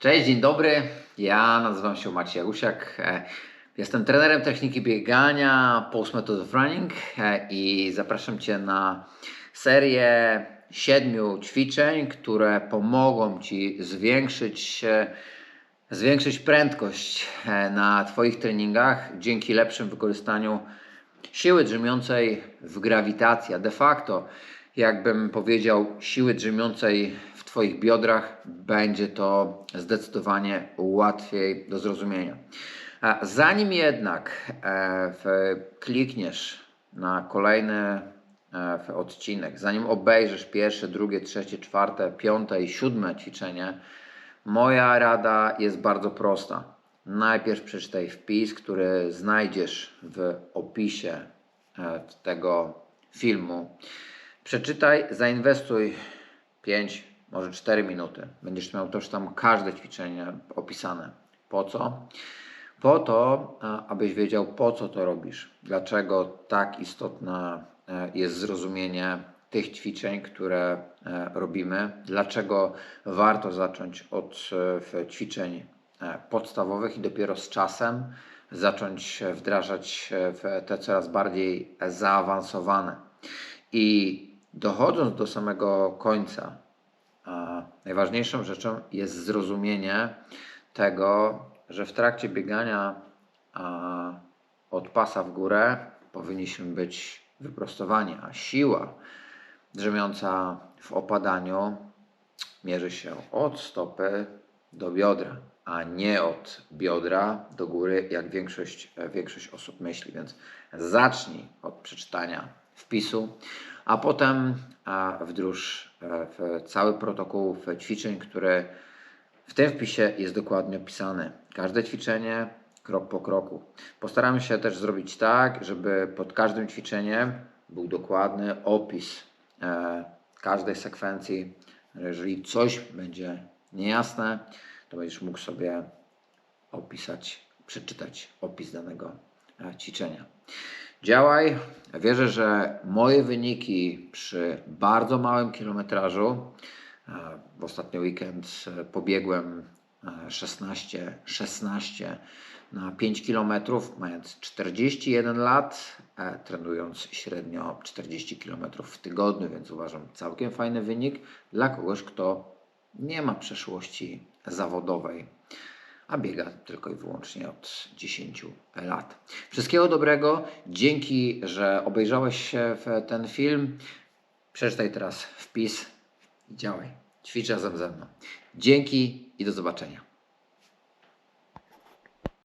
Cześć, dzień dobry. Ja nazywam się Maciej Jagusiak. E, Jestem trenerem techniki biegania Pulse Method of Running e, i zapraszam Cię na serię siedmiu ćwiczeń, które pomogą Ci zwiększyć, e, zwiększyć prędkość na Twoich treningach dzięki lepszym wykorzystaniu siły drzemiącej w grawitacji. A de facto, jakbym powiedział, siły drzemiącej Twoich biodrach, będzie to zdecydowanie łatwiej do zrozumienia. Zanim jednak e, klikniesz na kolejny e, odcinek, zanim obejrzysz pierwsze, drugie, trzecie, czwarte, piąte i siódme ćwiczenie, moja rada jest bardzo prosta. Najpierw przeczytaj wpis, który znajdziesz w opisie e, tego filmu. Przeczytaj, zainwestuj 5, może 4 minuty. Będziesz miał też tam każde ćwiczenie opisane. Po co? Po to, a, abyś wiedział, po co to robisz, dlaczego tak istotne e, jest zrozumienie tych ćwiczeń, które e, robimy, dlaczego warto zacząć od e, ćwiczeń e, podstawowych i dopiero z czasem zacząć e, wdrażać e, w te coraz bardziej zaawansowane. I dochodząc do samego końca, najważniejszą rzeczą jest zrozumienie tego, że w trakcie biegania od pasa w górę powinniśmy być wyprostowani, a siła drzemiąca w opadaniu mierzy się od stopy do biodra, a nie od biodra do góry, jak większość, e, większość osób myśli. Więc zacznij od przeczytania wpisu, a potem wdróż e, w cały protokół w ćwiczeń, które w tym wpisie jest dokładnie opisane. Każde ćwiczenie krok po kroku. Postaramy się też zrobić tak, żeby pod każdym ćwiczeniem był dokładny opis e, każdej sekwencji. Jeżeli coś będzie niejasne, to będziesz mógł sobie opisać, przeczytać opis danego e, ćwiczenia. Działaj. Wierzę, że moje wyniki przy bardzo małym kilometrażu E, W ostatni weekend e, pobiegłem e, 16, 16 na 5 km, mając 41 lat, trenując średnio 40 km w tygodniu, więc uważam całkiem fajny wynik dla kogoś, kto nie ma przeszłości zawodowej, a biega tylko i wyłącznie od 10 lat. Wszystkiego dobrego. Dzięki, że obejrzałeś ten film. Przeczytaj teraz wpis i działaj. Ćwicz razem ze mną. Dzięki i do zobaczenia.